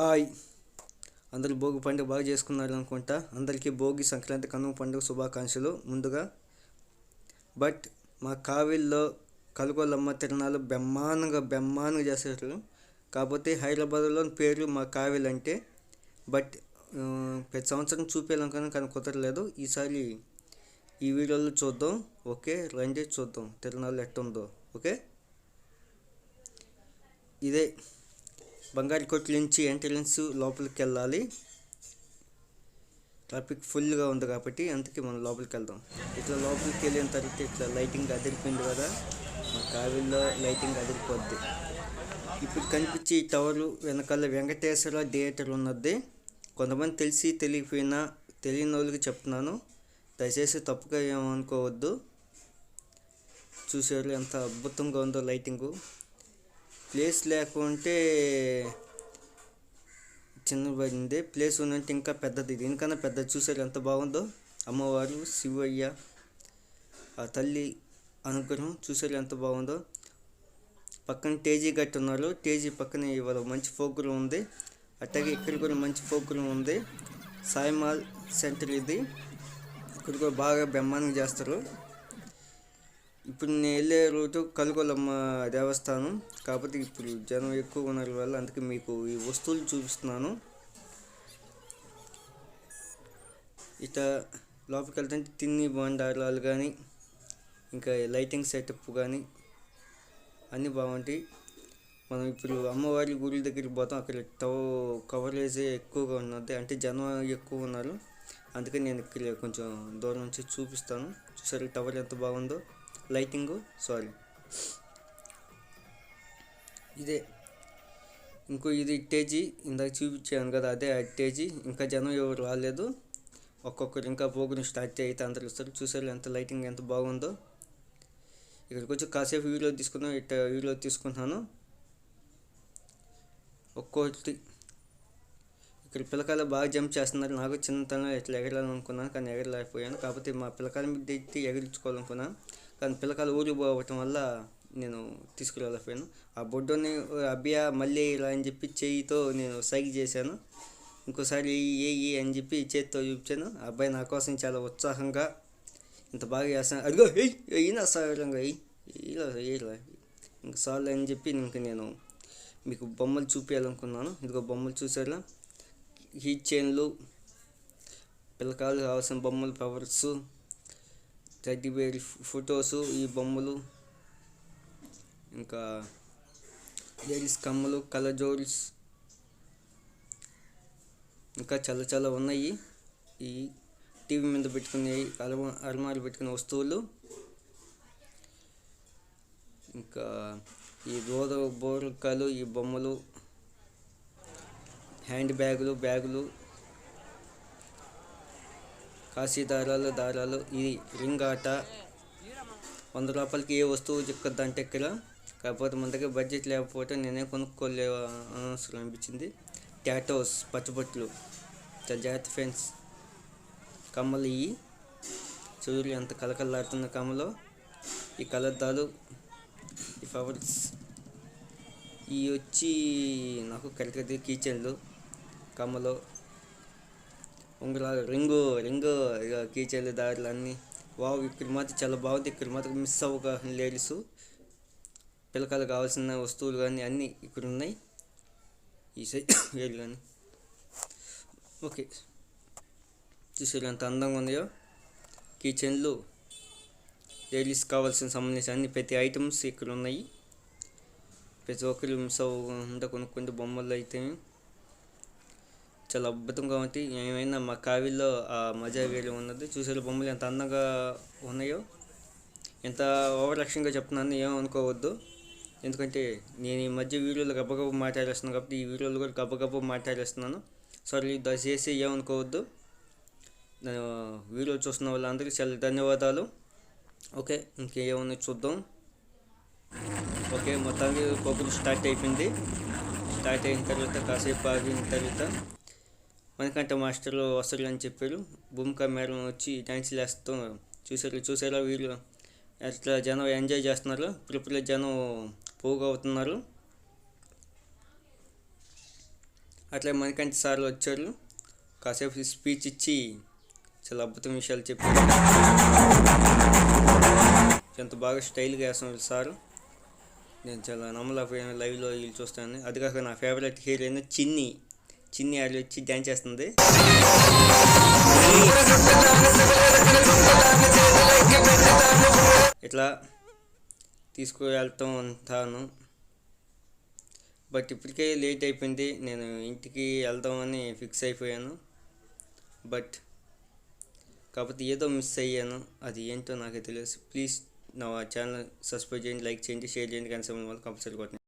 Hi. అందరూ భోగి పండుగ బాగా చేసుకున్నారు అనుకుంటా. అందరికీ భోగి సంక్రాంతి కనుమ పండుగ శుభాకాంక్షలు. ముందుగా బట్ మా కావిల్లో కలుగోలమ్మ తిరణాలు బ్రహ్మాండంగా బ్రహ్మాండంగా చేసేటట్లు కాకపోతే హైదరాబాద్లో పేరు మా కావిల్ అంటే బట్ ప్రతి సంవత్సరం చూపించాలనుకున్నాను కానీ కుదరలేదు. ఈసారి ఈ వీడియోలో చూద్దాం. ఓకే? రండి చూద్దాం తిరణాలు ఎట్టుందో. ఓకే? ఇదే బంగారు కొట్ల నుంచి ఎంట్రన్స్ లోపలికి వెళ్ళాలి ట్రాఫిక్ ఫుల్గా ఉంది కాబట్టి అందుకే మనం లోపలికి వెళ్దాం ఇట్లా లోపలికి వెళ్ళిన తర్వాత ఇట్లా లైటింగ్ అదిరిపోయింది కదా మా కావిల్లో లైటింగ్ అదిరిపోద్ది. ఇప్పుడు కనిపించే ఈ వెనకాల వెంకటేశ్వర థియేటర్ ఉన్నది. కొంతమంది తెలిసి తెలియకపోయినా తెలియని వాళ్ళకి చెప్తున్నాను. దయచేసి తప్పుగా ఏమనుకోవద్దు. చూసారు ఎంత అద్భుతంగా ఉందో లైటింగు. ప్లేస్ లేకుంటే చిన్నబడింది. ప్లేస్ ఉందంటే ఇంకా పెద్దది. దీనికన్నా పెద్దది చూసారు ఎంత బాగుందో అమ్మవారు శివయ్య ఆ తల్లి అనుగ్రహం చూసారు ఎంత బాగుందో. పక్కన టేజీ గట్టి ఉన్నారు. టేజీ పక్కన ఇవాళ మంచి ఫోకులు ఉంది. అట్లాగే ఇక్కడ కూడా మంచి ఫోకులు ఉంది. సాయిమాల్ సెంటర్ ఇది. ఇక్కడ కూడా బాగా బ్రహ్మాండంగా చేస్తారు. ఇప్పుడు నేను వెళ్ళే రూటు కలుగొలమ్మ దేవస్థానం. కాకపోతే ఇప్పుడు జనం ఎక్కువ ఉన్నారు వల్ల అందుకే మీకు ఈ వస్తువులు చూపిస్తున్నాను. ఇట లోపలికి వెళ్తుంటే తిన్ని బండారాలు కానీ ఇంకా లైటింగ్ సెటప్ కానీ అన్నీ బాగుంటాయి. మనం ఇప్పుడు అమ్మవారి గుడి దగ్గరికి పోతాం అక్కడ టవ కవరేజ్ ఎక్కువగా ఉన్నది. అంటే జనం ఎక్కువ ఉన్నారు. అందుకని నేను ఇక్కడ కొంచెం దూరం నుంచి చూపిస్తాను. చూసారు టవర్ ఎంత బాగుందో? Lighting sorry. ఇదే. ఇంకో ఇది ఇట్టేజీ ఇందాక చూపించాను కదా అదే అట్టేజీ ఇంకా జనం ఎవరు రాలేదు. ఒక్కొక్కరు ఇంకా ప్రోగ్రామ్ స్టార్ట్ అయితే అందరు ఇస్తారు చూసారు ఎంత లైటింగ్ ఎంత బాగుందో. ఇక్కడికి వచ్చి కాసేపు వీడియో తీసుకున్నాను ఇట్ట వీడియో తీసుకున్నాను ఒక్కొక్కటి ఇక్కడ పిల్లకాయలు బాగా జంప్ చేస్తున్నారు. నాకు చిన్నతనంలో ఇట్లా ఎగరాలనుకున్నాను కానీ ఎగరలేకపోయాను. కాకపోతే మా పిల్లకాయల మీద ఎగిరించుకోవాలనుకున్నాను. కానీ పిల్లకాయలు ఊరికి పోవటం వల్ల నేను తీసుకురాలేకపోయాను ఆ బొడ్డుని అబ్బియా మళ్ళీ ఇలా అని చెప్పి చేయితో నేను సైక్ చేశాను. ఇంకోసారి ఏ ఏ అని చెప్పి చేతితో చూపించాను. ఆ అబ్బాయి నా కోసం చాలా ఉత్సాహంగా ఇంత బాగా చేస్తాను. అదిగో అయినా సారంగా ఇలా ఇలా ఇంక సార్లు అని చెప్పి ఇంక నేను మీకు బొమ్మలు చూపించాలనుకున్నాను ఇదిగో బొమ్మలు చూసారా హీట్ చైన్లు పిల్లకాయలు కావాల్సిన బొమ్మలు పవర్స్ టెడ్డీ బేర్ ఫొటోస్ ఈ బొమ్మలు ఇంకా లేడీస్ కమ్మలు కలజోల్స్ ఇంకా చాలా చాలా ఉన్నాయి. ఈ టీవీ మీద పెట్టుకునే అలమా అలమారి పెట్టుకునే వస్తువులు ఇంకా ఈ బోర బోరకాలు ఈ బొమ్మలు హ్యాండ్ బ్యాగులు బ్యాగులు కాశీ దారాలు. దారాలు ఇది రింగ్ ఆట వంద రూపాయలకి ఏ వస్తువు చిక్కద్దంటే ఇక్కడ కాకపోతే మన దగ్గర బడ్జెట్ లేకపోతే నేనే కొనుక్కోలే అనవసరం అనిపించింది టాటోస్ పచ్చబొట్లు. చాలా జాగ్రత్త ఫ్రెండ్స్. కమ్మలు ఇవి సూర్యుడు ఎంత కలకల్లాడుతున్న కమ్మలో. ఈ కలద్దాలు ఈ ఫ్లవర్స్. ఈ వచ్చి నాకు కరెక్ట్గా కీచెన్లు కమ్మలో. ఉంగరాలు రింగు రింగు ఇక కీచెన్లు దారులు అన్నీ వావ్ ఇక్కడ మాత్రం చాలా బాగుంది. ఇక్కడ మాత్రం మిస్ అవ్వక లేడీస్ పిల్లకాయలు కావాల్సిన వస్తువులు కానీ అన్నీ ఇక్కడ ఉన్నాయి. ఈ సైడ్ వేలు కానీ ఓకే. చూసారు ఎంత అందంగా ఉన్నాయో. కిచెన్లు లేడీస్ కావాల్సిన సంబంధించిన అన్ని ప్రతి ఐటమ్స్ ఇక్కడ ఉన్నాయి. ప్రతి ఒక్కరు మిస్ అవ్వకుండా కొనుక్కుంటే బొమ్మలు అయితే చాలా అద్భుతంగా ఉంది. ఏమైనా మా కావిల్లో ఆ మజా వేరే ఉన్నది. చూసే బొమ్మలు ఎంత అందంగా ఉన్నాయో ఎంత ఓవరాక్షన్గా చెప్తున్నాను ఏమనుకోవద్దు ఎందుకంటే నేను ఈ మధ్య వీడియోలు గబ్బగబ్బు మాట్లాడేస్తున్నాను కాబట్టి ఈ వీడియోలు కూడా గబ్బగబ్బు మాట్లాడేస్తున్నాను. సారీ దయచేసి ఏమనుకోవద్దు నేను వీడియో చూస్తున్న వాళ్ళందరికీ చాలా ధన్యవాదాలు. ఓకే ఇంకేమన్నా చూద్దాం. ఓకే మొత్తానికి ప్రోగ్రామ్ స్టార్ట్ అయిపోయింది. స్టార్ట్ అయిన తర్వాత కాసేపు ఆగిన తర్వాత మణికంఠ మాస్టర్లు వస్తారు అని చెప్పారు. భూమిక మేడం వచ్చి డ్యాన్స్ వేస్తూ చూసారు చూసారా వీళ్ళు? ఎట్లా జనం ఎంజాయ్ చేస్తున్నారు? ఇప్పుడు జనం పోగవుతున్నారు. అట్లా మణికంఠ సార్లు వచ్చారు. కాసేపు స్పీచ్ ఇచ్చి చాలా అద్భుతం విషయాలు చెప్పారు. ఎంత బాగా స్టైల్గా వేస్తున్నారు సారు. నేను చాలా నమ్మలేకపోయాను లైవ్లో వీళ్ళు చూస్తాను అది కాక నా ఫేవరెట్ హీరోయిన్ చిన్ని. చిన్ని ఆడి వచ్చి డ్యాన్స్ చేస్తుంది. ఇట్లా తీసుకువెళ్తూ ఉంటాను. బట్ ఇప్పటికే లేట్ అయిపోయింది. నేను ఇంటికి వెళ్దామని ఫిక్స్ అయిపోయాను. బట్ కాకపోతే ఏదో మిస్ అయ్యాను. అది ఏంటో నాకే తెలియదు. ప్లీజ్ నా ఛానల్ సబ్స్క్రైబ్ చేయండి లైక్ చేయండి షేర్ చేయండి. కానీ కంపల్సరీ కొట్టండి